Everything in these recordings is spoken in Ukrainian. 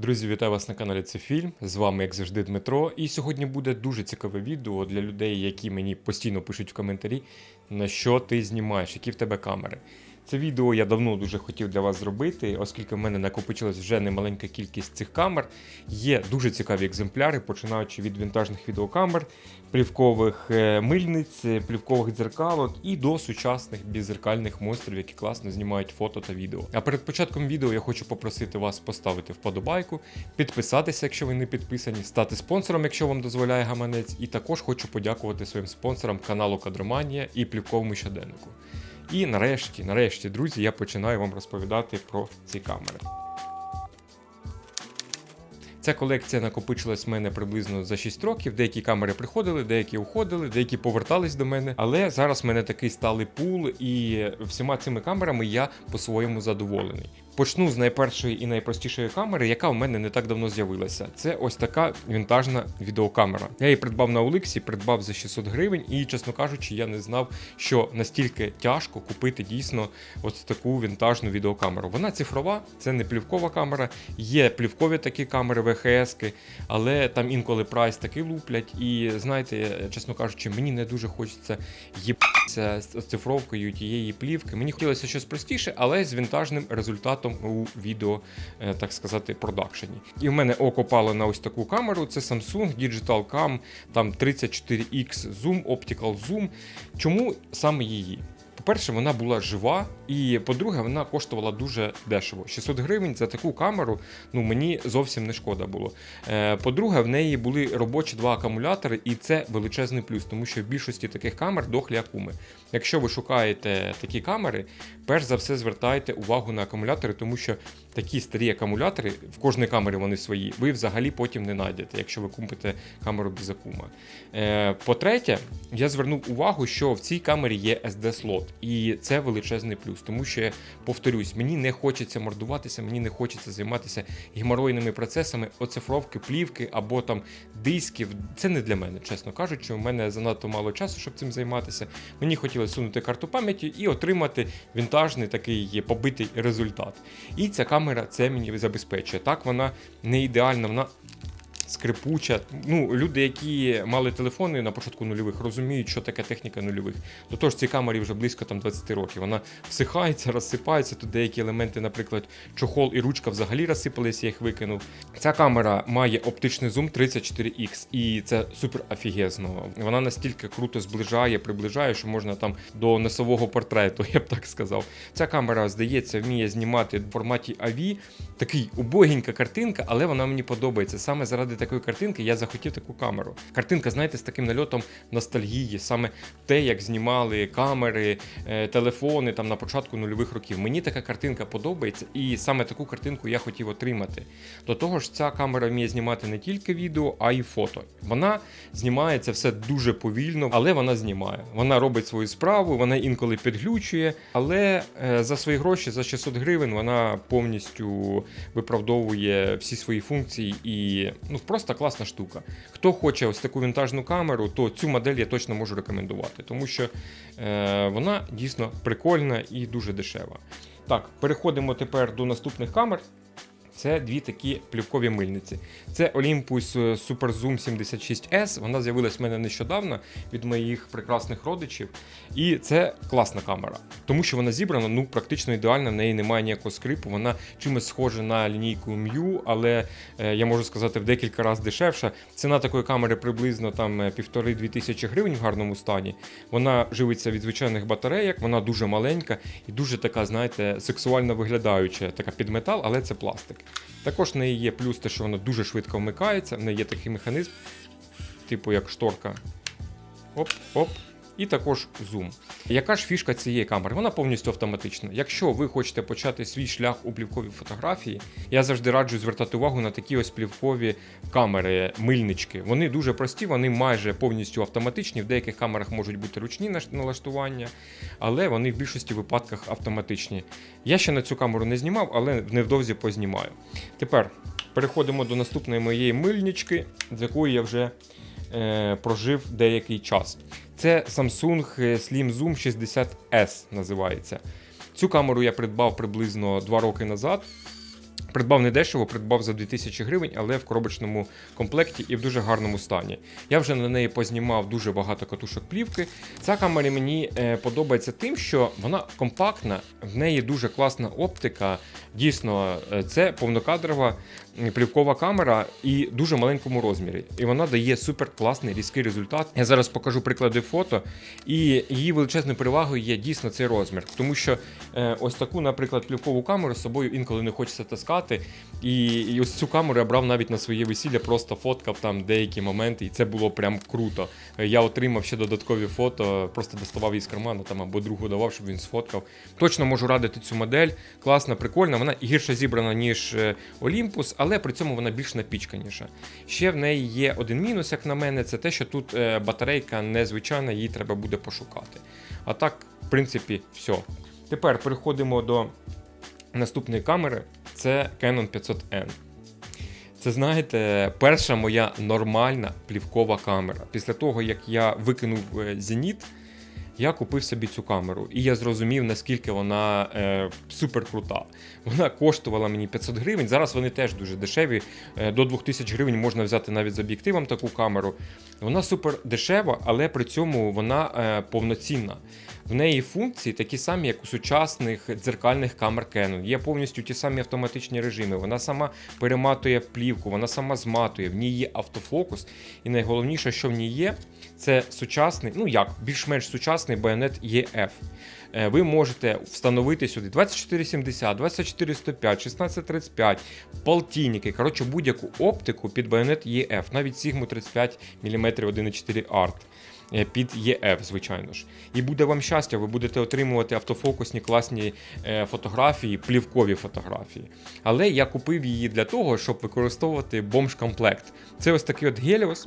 Друзі, вітаю вас на каналі Це Фільм. З вами, як завжди, Дмитро. І сьогодні буде дуже цікаве відео для людей, які мені постійно пишуть в коментарі, на що ти знімаєш, які в тебе камери. Це відео я давно дуже хотів для вас зробити, оскільки в мене накопичилась вже немаленька кількість цих камер. Є дуже цікаві екземпляри, починаючи від вінтажних відеокамер, плівкових е, мильниць, плівкових дзеркалок і до сучасних беззеркальних монстрів, які класно знімають фото та відео. А перед початком відео я хочу попросити вас поставити вподобайку, підписатися, якщо ви не підписані, стати спонсором, якщо вам дозволяє гаманець. І також хочу подякувати своїм спонсорам каналу Кадроманія і плівковому щоденнику. І нарешті, нарешті, друзі, я починаю вам розповідати про ці камери. Ця колекція накопичилась в мене приблизно за 6 років. Деякі камери приходили, деякі уходили, деякі повертались до мене. Але зараз в мене такий сталий пул, і всіма цими камерами я по-своєму задоволений. Почну з найпершої і найпростішої камери, яка в мене не так давно з'явилася. Це ось така вінтажна відеокамера. Я її придбав на Оликсі, придбав за 600 гривень, і, чесно кажучи, я не знав, що настільки тяжко купити дійсно ось таку вінтажну відеокамеру. Вона цифрова, це не плівкова камера. Є плівкові такі камери ВХС, але там інколи прайс таки луплять. І знаєте, чесно кажучи, мені не дуже хочеться їбатися з цифровкою тієї плівки. Мені хотілося щось простіше, але з вінтажним результатом у відео, е, так сказати, продакшені. І в мене око пало на ось таку камеру. Це Samsung Digital Cam, там 34X Zoom, Optical Zoom. Чому саме її? По-перше, вона була жива, і по-друге, вона коштувала дуже дешево. 600 гривень за таку камеру ну мені зовсім не шкода було. Е, По-друге, в неї були робочі два акумулятори, і це величезний плюс, тому що в більшості таких камер дохлі акуми. Якщо ви шукаєте такі камери, перш за все звертайте увагу на акумулятори, тому що такі старі акумулятори, в кожній камері вони свої, ви взагалі потім не знайдете, якщо ви купите камеру без акума. Е, По-третє, я звернув увагу, що в цій камері є SD-слот, і це величезний плюс, тому що я повторюсь, мені не хочеться мордуватися, мені не хочеться займатися геморойними процесами, оцифровки, плівки або там дисків. Це не для мене, чесно кажучи. У мене занадто мало часу, щоб цим займатися. Мені хотілося сунути карту пам'яті і отримати вінтажний такий побитий результат. І ця камера це мені забезпечує. Так, вона не ідеальна, вона. Скрипуча. Ну, люди, які мали телефони на початку нульових, розуміють, що таке техніка нульових. До того ж, цій камері вже близько там 20 років. Вона всихається, розсипається. Тут деякі елементи, наприклад, чохол і ручка взагалі розсипались, я їх викинув. Ця камера має оптичний зум 34X, і це супер офігезно. Вона настільки круто зближає, приближає, що можна там до носового портрету, я б так сказав. Ця камера, здається, вміє знімати в форматі AV. Такий убогенька картинка, але вона мені подобається. Саме заради такої картинки я захотів таку камеру. Картинка, знаєте, з таким нальотом ностальгії, саме те, як знімали камери, е, телефони там на початку нульових років. Мені така картинка подобається, і саме таку картинку я хотів отримати. До того ж, ця камера вміє знімати не тільки відео, а й фото. Вона знімається все дуже повільно, але вона знімає. Вона робить свою справу, вона інколи підглючує, але е, за свої гроші, за 600 гривень, вона повністю виправдовує всі свої функції і ну просто класна штука. Хто хоче ось таку вінтажну камеру, то цю модель я точно можу рекомендувати, тому що е, вона дійсно прикольна і дуже дешева. Так, переходимо тепер до наступних камер. Це дві такі плівкові мильниці. Це Olympus Super Zoom 76S. Вона з'явилась в мене нещодавно від моїх прекрасних родичів. І це класна камера, тому що вона зібрана ну практично ідеально, в неї немає ніякого скрипу. Вона чимось схожа на лінійку Mew, але е, я можу сказати в декілька разів дешевша. Ціна такої камери приблизно там півтори-дві тисячі гривень в гарному стані. Вона живиться від звичайних батарейок, вона дуже маленька і дуже така, знаєте, сексуально виглядаюча, така під метал, але це пластик. Також в неї є плюс те, що вона дуже швидко вмикається, в неї є такий механізм, типу як шторка. Оп-оп. І також зум. Яка ж фішка цієї камери? Вона повністю автоматична. Якщо ви хочете почати свій шлях у плівковій фотографії, я завжди раджу звертати увагу на такі ось плівкові камери, мильнички. Вони дуже прості, вони майже повністю автоматичні. В деяких камерах можуть бути ручні налаштування, але вони в більшості випадках автоматичні. Я ще на цю камеру не знімав, але невдовзі познімаю. Тепер переходимо до наступної моєї мильнички, з якою я вже е, прожив деякий час. Це Samsung Slim Zoom 60S називається. Цю камеру я придбав приблизно 2 роки назад. Придбав недешево, придбав за 2000 гривень, але в коробочному комплекті і в дуже гарному стані. Я вже на неї познімав дуже багато катушок плівки. Ця камера мені е, подобається тим, що вона компактна, в неї дуже класна оптика. Дійсно, е, це повнокадрова плівкова камера і дуже маленькому розмірі. І вона дає супер класний різкий результат. Я зараз покажу приклади фото. І її величезною перевагою є дійсно цей розмір, тому що е, ось таку, наприклад, плівкову камеру з собою інколи не хочеться таскати. І, і ось цю камеру я брав навіть на своє весілля, просто фоткав там деякі моменти, і це було прям круто. Е, Я отримав ще додаткові фото, просто доставав її з карману там або другу давав, щоб він сфоткав. Точно можу радити цю модель. Класна, прикольна. Вона гірше зібрана, ніж е, Olympus, але при цьому вона більш напічканіша. Ще в неї є один мінус, як на мене, це те, що тут е, батарейка незвичайна, її треба буде пошукати. А так, в принципі, все. Тепер переходимо до наступної камери. Це Canon 500N. Це, знаєте, перша моя нормальна плівкова камера. Після того, як я викинув е, Зеніт, я купив собі цю камеру, і я зрозумів, наскільки вона е, супер крута. Вона коштувала мені 500 гривень. Зараз вони теж дуже дешеві. Е, до 2000 гривень можна взяти навіть з об'єктивом таку камеру. Вона супер дешева, але при цьому вона е, повноцінна. В неї функції такі самі, як у сучасних дзеркальних камер Canon. Є повністю ті самі автоматичні режими. Вона сама перематує плівку, вона сама зматує, в ній є автофокус. І найголовніше, що в ній є, це сучасний, ну як, більш-менш сучасний байонет EF. Е, Ви можете встановити сюди 2470, 2405, 1635, полтинники, коротше, будь-яку оптику під байонет EF, навіть Sigma 35 мм 1.4 ART е, під EF, звичайно ж. І буде вам щастя, ви будете отримувати автофокусні класні е, фотографії, плівкові фотографії. Але я купив її для того, щоб використовувати бомж-комплект. Це ось такий от Helios.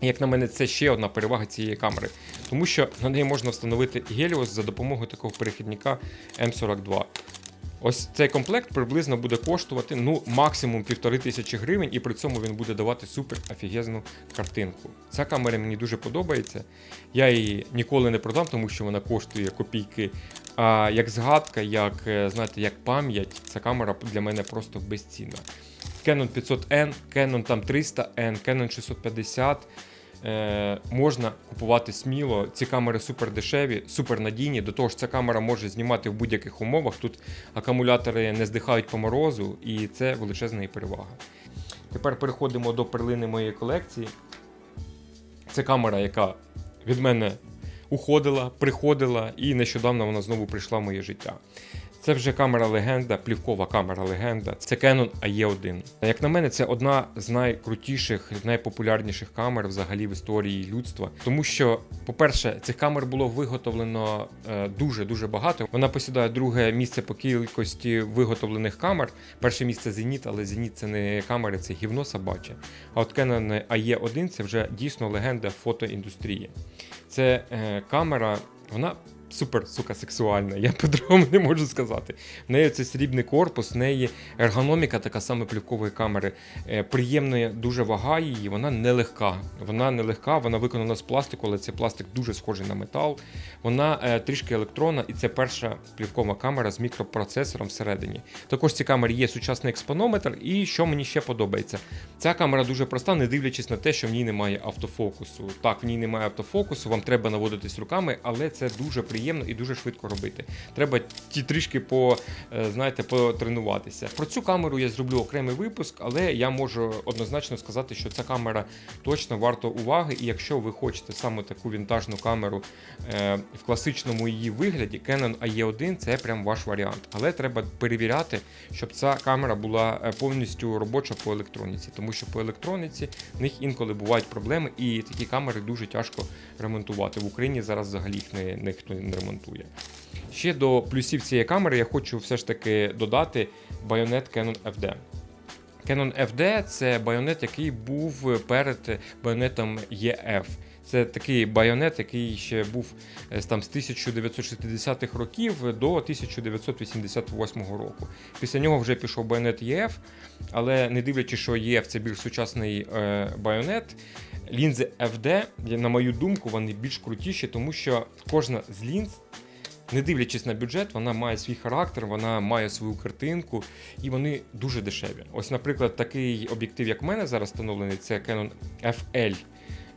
Як на мене, це ще одна перевага цієї камери, тому що на неї можна встановити Helios за допомогою такого перехідника M42. Ось цей комплект приблизно буде коштувати ну, максимум півтори тисячі гривень, і при цьому він буде давати супер офігезну картинку. Ця камера мені дуже подобається. Я її ніколи не продам, тому що вона коштує копійки. А як згадка, як е, знаєте, як пам'ять, ця камера для мене просто безцінна. Canon 500N, Canon там 300N, Canon 650. Е, можна купувати сміло. Ці камери супер дешеві, супер надійні. До того ж, ця камера може знімати в будь-яких умовах. Тут акумулятори не здихають по морозу, і це величезна перевага. Тепер переходимо до перлини моєї колекції. Це камера, яка від мене уходила, приходила, і нещодавно вона знову прийшла в моє життя. Це вже камера легенда, плівкова камера легенда. Це Canon AE1. Як на мене, це одна з найкрутіших, найпопулярніших камер взагалі в історії людства. Тому що, по-перше, цих камер було виготовлено дуже дуже багато. Вона посідає друге місце по кількості виготовлених камер. Перше місце Зеніт, але Зеніт це не камери, це гівно собаче. А от Canon AE1 це вже дійсно легенда фотоіндустрії. Це е, камера, вона супер сука сексуальна, я по-другому не можу сказати. В неї це срібний корпус, в неї ергономіка така саме плівкової камери. Е, приємна дуже вага її, вона нелегка. Вона нелегка, вона виконана з пластику, але цей пластик дуже схожий на метал. Вона е, трішки електронна, і це перша плівкова камера з мікропроцесором всередині. Також в цій камері є сучасний експонометр, і що мені ще подобається, ця камера дуже проста, не дивлячись на те, що в ній немає автофокусу. Так, в ній немає автофокусу, вам треба наводитись руками, але це дуже приємно і дуже швидко робити. Треба ті трішки по, е, знаєте, потренуватися. Про цю камеру я зроблю окремий випуск, але я можу однозначно сказати, що ця камера точно варта уваги. І якщо ви хочете саме таку вінтажну камеру е, в класичному її вигляді, Canon AE1 це прям ваш варіант. Але треба перевіряти, щоб ця камера була е, повністю робоча по електроніці, тому що по електроніці в них інколи бувають проблеми, і такі камери дуже тяжко ремонтувати. В Україні зараз взагалі їх не, ніхто не ремонтує. Ще до плюсів цієї камери я хочу все ж таки додати байонет Canon FD. Canon FD це байонет, який був перед байонетом EF. Це такий байонет, який ще був е, там з 1960-х років до 1988 року. Після нього вже пішов байонет EF, але не дивлячись, що EF це більш сучасний е, байонет. Лінзи FD, на мою думку, вони більш крутіші, тому що кожна з лінз не дивлячись на бюджет, вона має свій характер, вона має свою картинку, і вони дуже дешеві. Ось, наприклад, такий об'єктив, як в мене зараз встановлений, це Canon FL.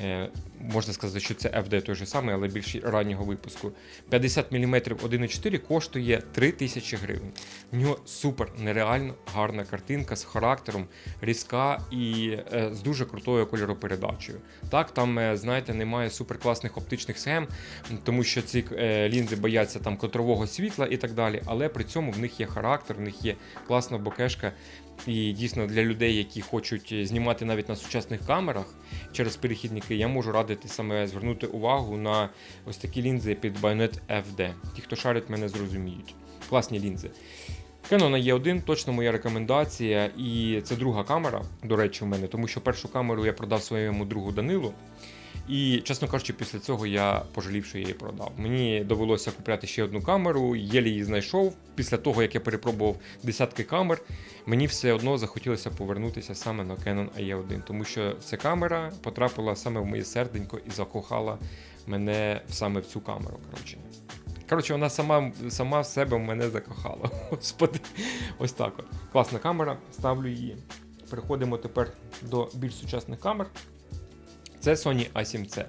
Е, можна сказати, що це FD той же самий, але більш раннього випуску. 50 мм 1.4 коштує 3000 гривень. В нього супер нереально гарна картинка з характером, різка і е, з дуже крутою кольоропередачею. Так, там, е, знаєте, немає суперкласних оптичних схем, тому що ці лінзи бояться там котрового світла і так далі. Але при цьому в них є характер, в них є класна бокешка. І дійсно для людей, які хочуть знімати навіть на сучасних камерах через перехідники, я можу радити саме звернути увагу на ось такі лінзи під Bayonet FD. Ті, хто шарить, мене зрозуміють. Класні лінзи. Canon E1 точно моя рекомендація, і це друга камера, до речі, в мене, тому що першу камеру я продав своєму другу Данилу. І, чесно кажучи, після цього я пожалів, що я її продав. Мені довелося купляти ще одну камеру, єлі її знайшов. Після того, як я перепробував десятки камер, мені все одно захотілося повернутися саме на Canon AE1, тому що ця камера потрапила саме в моє серденько і закохала мене саме в цю камеру. Коротше. Коротше, вона сама сама в себе мене закохала. Господи, ось так от. Класна камера, ставлю її. Переходимо тепер до більш сучасних камер. Це Sony A7C.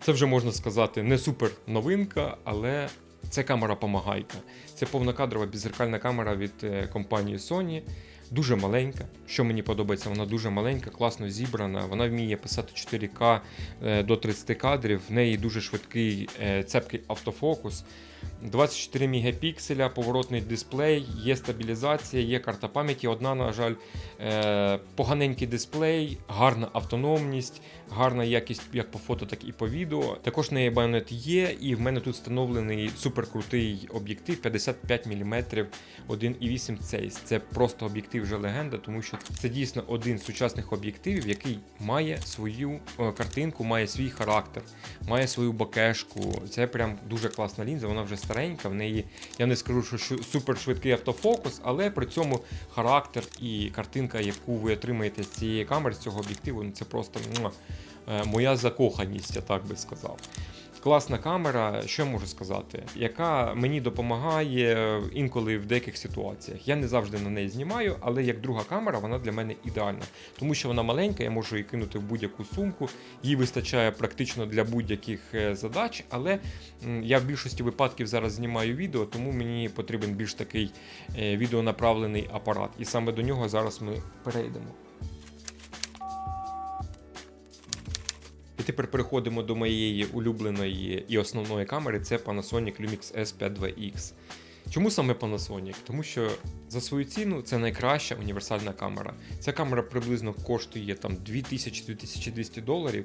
Це вже можна сказати не супер новинка, але це камера помагайка. Це повнокадрова беззеркальна камера від е, компанії Sony. Дуже маленька. Що мені подобається, вона дуже маленька, класно зібрана. Вона вміє писати 4К е, до 30 кадрів. В неї дуже швидкий е, цепкий автофокус. 24 мегапікселя, поворотний дисплей, є стабілізація, є карта пам'яті. Одна, на жаль, е, поганенький дисплей, гарна автономність, гарна якість як по фото, так і по відео. Також неї Bayonet є, і в мене тут встановлений суперкрутий об'єктив 55 мм 1,8 Zeiss. Це просто об'єктив вже легенда, тому що це дійсно один з сучасних об'єктивів, який має свою е, картинку, має свій характер, має свою бокешку. Це прям дуже класна лінза, вона вже старенька. В неї я не скажу, що супер швидкий автофокус, але при цьому характер і картинка, яку ви отримаєте з цієї камери, з цього об'єктиву, ну це просто е, моя закоханість, я так би сказав. Класна камера, що я можу сказати, яка мені допомагає інколи в деяких ситуаціях. Я не завжди на неї знімаю, але як друга камера, вона для мене ідеальна, тому що вона маленька, я можу її кинути в будь-яку сумку. Їй вистачає практично для будь-яких е, задач. Але я в більшості випадків зараз знімаю відео, тому мені потрібен більш такий е, відеонаправлений апарат. І саме до нього зараз ми перейдемо. І тепер переходимо до моєї улюбленої і основної камери. Це Panasonic Lumix S52X. Чому саме Panasonic? Тому що за свою ціну це найкраща універсальна камера. Ця камера приблизно коштує там 2000-2200 доларів,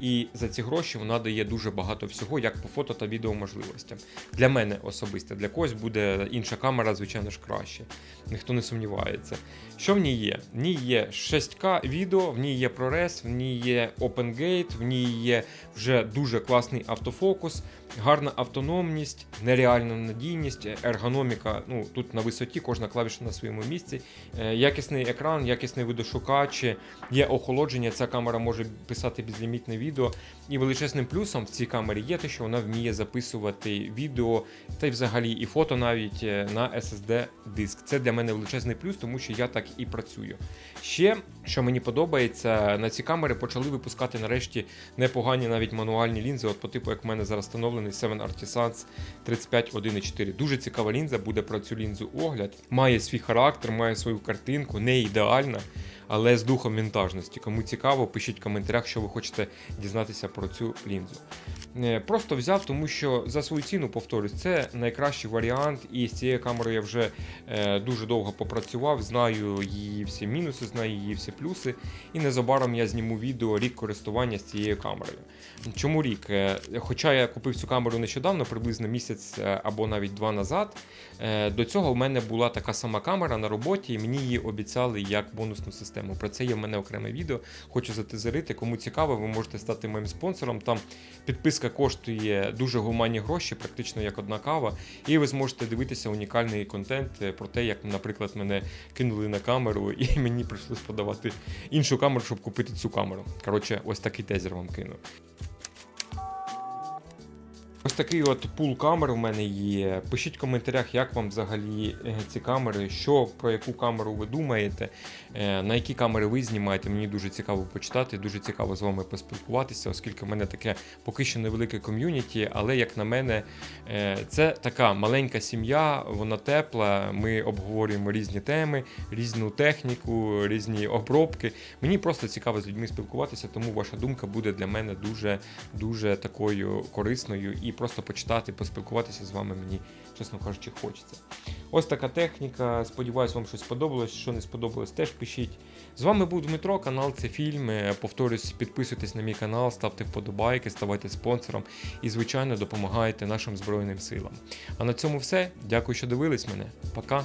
і за ці гроші вона дає дуже багато всього, як по фото та відео можливостям. Для мене особисто, для когось буде інша камера, звичайно ж, краще. Ніхто не сумнівається. Що в ній є? В ній є 6К відео, в ній є ProRes, в ній є OpenGate, в ній є вже дуже класний автофокус, гарна автономність, нереальна надійність, ергономіка. Ну тут на висоті, кожна клавіша на своєму місці. Е, Якісний екран, якісний видошукач, є охолодження. Ця камера може писати безлімітне відео. І величезним плюсом в цій камері є те, що вона вміє записувати відео та й взагалі і фото навіть е, на SSD диск. Це для мене величезний плюс, тому що я так і працюю. Ще що мені подобається, на ці камери почали випускати нарешті непогані навіть мануальні лінзи, от по типу, як в мене зараз встановлений 7 Artisans 35.1.4. Дуже цікава лінза, буде про цю лінзу огляд. Має свій характер, має свою картинку, не ідеальна, але з духом вінтажності. Кому цікаво, пишіть в коментарях, що ви хочете дізнатися про цю лінзу. Е, Просто взяв, тому що за свою ціну, повторюсь, це найкращий варіант, і з цією камерою я вже е, дуже довго попрацював, знаю її всі мінуси, знаю її всі плюси. І незабаром я зніму відео рік користування з цією камерою. Чому рік? Е, Хоча я купив цю камеру нещодавно, приблизно місяць або навіть два назад. До цього в мене була така сама камера на роботі, і мені її обіцяли як бонусну систему. Про це є в мене окреме відео. Хочу затизерити. Кому цікаво, ви можете стати моїм спонсором. Там підписка коштує дуже гуманні гроші, практично як одна кава. І ви зможете дивитися унікальний контент е, про те, як, наприклад, мене кинули на камеру, і мені прийшлось подавати іншу камеру, щоб купити цю камеру. Коротше, ось такий тезер вам кину. Ось такий от пул камер у мене є. Пишіть в коментарях, як вам взагалі е, ці камери, що про яку камеру ви думаєте, е, на які камери ви знімаєте. Мені дуже цікаво почитати, дуже цікаво з вами поспілкуватися, оскільки в мене таке поки що невелике ком'юніті, але як на мене, е, це така маленька сім'я, вона тепла. Ми обговорюємо різні теми, різну техніку, різні обробки. Мені просто цікаво з людьми спілкуватися, тому ваша думка буде для мене дуже дуже такою корисною і просто почитати, поспілкуватися з вами мені, чесно кажучи, хочеться. Ось така техніка. Сподіваюсь, вам щось сподобалось. Що не сподобалось, теж пишіть. З вами був Дмитро, канал це фільм. Повторюсь, підписуйтесь на мій канал, ставте вподобайки, ставайте спонсором і, звичайно, допомагайте нашим Збройним силам. А на цьому все. Дякую, що дивились мене. Пока.